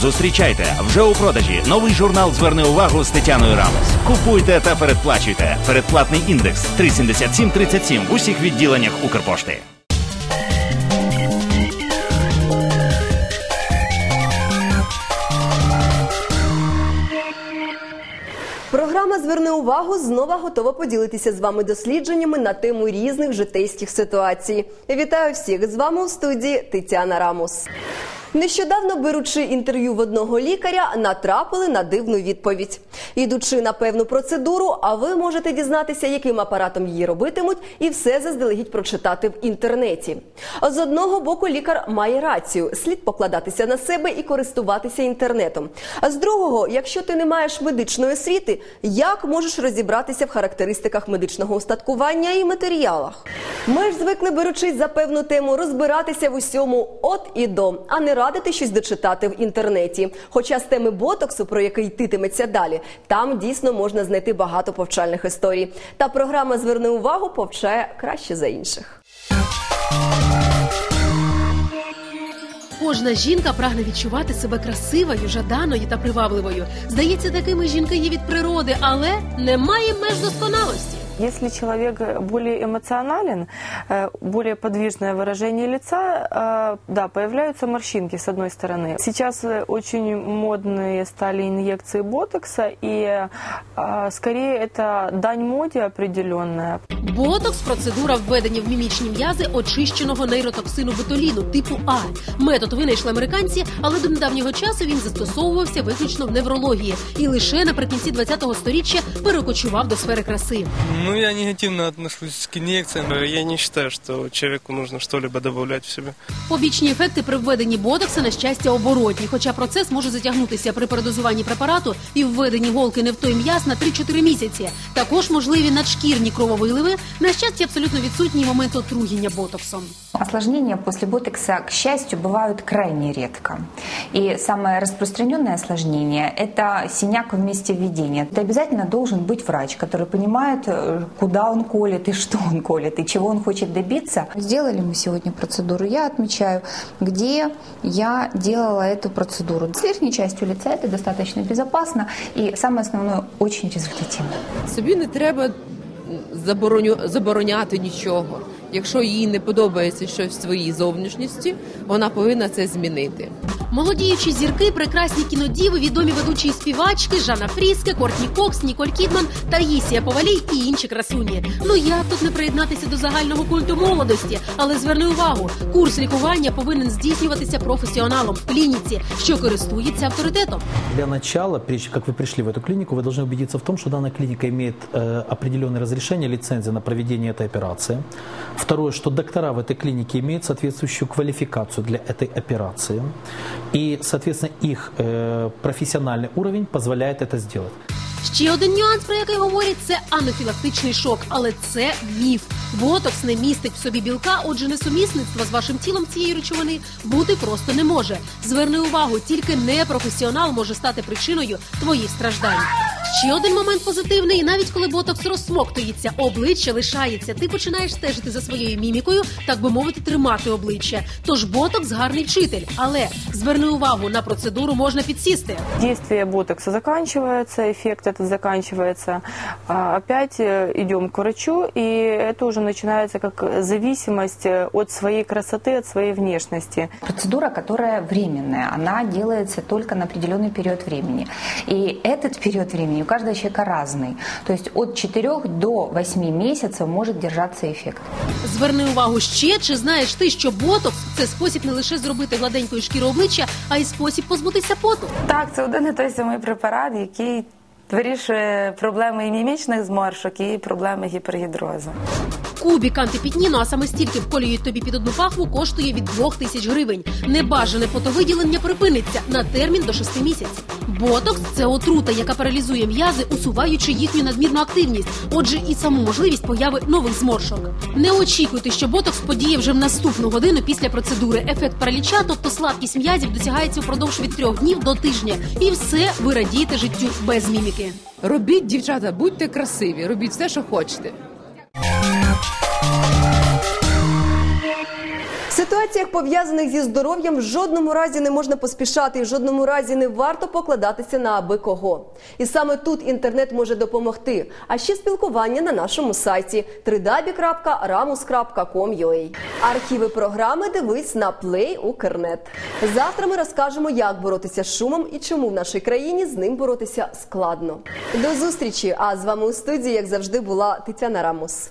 Зустрічайте вже у продажі новий журнал Зверни увагу з Тетяною Рамос. Купуйте та передплачуйте. Передплатний індекс 37737 в усіх відділеннях Укрпошти. Програма Зверни увагу знову готова поділитися з вами дослідженнями на тему різних житейських ситуацій. Вітаю всіх з вами у студії Тетяна Рамус. Нещодавно беручи інтерв'ю в одного лікаря, натрапили на дивну відповідь. Ідучи на певну процедуру, а ви можете дізнатися, яким апаратом її робитимуть, і все заздалегідь прочитати в інтернеті. З одного боку, лікар має рацію, слід покладатися на себе і користуватися інтернетом. А з другого, якщо ти не маєш медичної освіти, як можеш розібратися в характеристиках медичного устаткування і матеріалах? Ми ж звикли, беручись за певну тему, розбиратися в усьому от і до, а не радити щось дочитати в інтернеті. Хоча з теми ботоксу, про який йтиметься далі, там дійсно можна знайти багато повчальних історій. Та програма Зверни увагу повчає краще за інших. Кожна жінка прагне відчувати себе красивою, жаданою та привабливою. Здається, такими жінки є від природи, але немає меж досконалості. Если человек более эмоционален, э, более подвижное выражение лица, э, да, появляются морщинки с одной стороны. Сейчас э, очень модные стали инъекции ботокса, и э, скорее это дань моде определенная. Ботокс процедура введення в мімічні м'язи очищеного нейротоксину ботуліну типу А. Метод винайшли американці, але до недавнього часу він застосовувався виключно в неврології і лише наприкінці 20-го сторіччя перекочував до сфери краси. Ну, я негативно отношусь к инъекциям. Я не считаю, что человеку нужно что-либо добавлять в себя. Побічні ефекти при введенні ботокса на щастя оборотні, хоча процес може затягнутися при передозуванні препарату і введенні голки не в той м'яз на 3-4 місяці. Також можливі надшкірні крововиливи, на щастя, абсолютно відсутній момент отруєння ботоксом. Осложнения после ботокса, к счастью, бывают крайне редко. И самое распространенное осложнение – это синяк в месте введения. Это обязательно должен быть врач, который понимает, э, куда он колет и что он колет, и чего он хочет добиться. Сделали мы сегодня процедуру. Я отмечаю, где я делала эту процедуру. С верхней частью лица это достаточно безопасно и, самое основное, очень результативно. Собі не треба забороню, забороняти нічого. Якщо їй не подобається щось в своїй зовнішності, вона повинна це змінити. Молодіючі зірки, прекрасні кінодіви, відомі ведучі і співачки, Жанна Фріске, Кортні Кокс, Ніколь Кідман, Таїсія Повалій і інші красуні. Ну як тут не приєднатися до загального культу молодості? Але зверни увагу, курс лікування повинен здійснюватися професіоналом в клініці, що користується авторитетом. Для начала, прежде чем как вы пришли в эту клинику, вы должны убедиться в том, что данная клиника имеет э, определенное разрешение, лицензия на проведение этой операции. Второе, что доктора в этой клинике имеют соответствующую квалификацию для этой операции. И, соответственно, их э, профессиональный уровень позволяет это сделать. Ще один нюанс, про який говорять, це анафілактичний шок, але це міф. Ботокс не містить в собі білка, отже, несумісництва з вашим тілом цієї речовини бути просто не може. Зверни увагу, тільки непрофесіонал може стати причиною твоїх страждань. Ще один момент позитивний, навіть коли ботокс розсмоктується, обличчя лишається. Ти починаєш стежити за своєю мімікою, так би мовити, тримати обличчя. Тож ботокс гарний вчитель, але зверни увагу, на процедуру можна підсісти. Действие ботокса заканчивается, эффект этот заканчивается. А Опять э, идем к врачу, и это уже начинается как зависимость э, от своей красоты, от своей внешности. Процедура, которая временная, она делается только на определенный период времени. И этот период времени у каждого человека разный. То есть от 4 до 8 месяцев может держаться эффект. Зверни увагу ще, чи знаєш ти, що ботокс це спосіб не лише зробити гладенькою шкіру обличчя, а й спосіб позбутися поту. Так, це один і той самий препарат, який вирішує проблеми і мімічних зморшок, і проблеми гіпергідрозу. Кубік антипітніну, а саме стільки вколюють тобі під одну пахву, коштує від 2 тисяч гривень. Небажане фотовиділення припиниться на термін до 6 місяців. Ботокс це отрута, яка паралізує м'язи, усуваючи їхню надмірну активність. Отже, і саму можливість появи нових зморшок. Не очікуйте, що ботокс подіє вже в наступну годину після процедури. Ефект параліча, тобто слабкість м'язів, досягається впродовж від трьох днів до тижня. І все ви радієте життю без міміки. Робіть, дівчата, будьте красиві, робіть все, що хочете. Ситуаціях, пов'язаних зі здоров'ям, в жодному разі не можна поспішати, і в жодному разі не варто покладатися на аби кого. І саме тут інтернет може допомогти. А ще спілкування на нашому сайті www.ramus.com.ua. Архіви програми дивись на Play Укрнет. Завтра ми розкажемо, як боротися з шумом і чому в нашій країні з ним боротися складно. До зустрічі! А з вами у студії, як завжди, була Тетяна Рамус.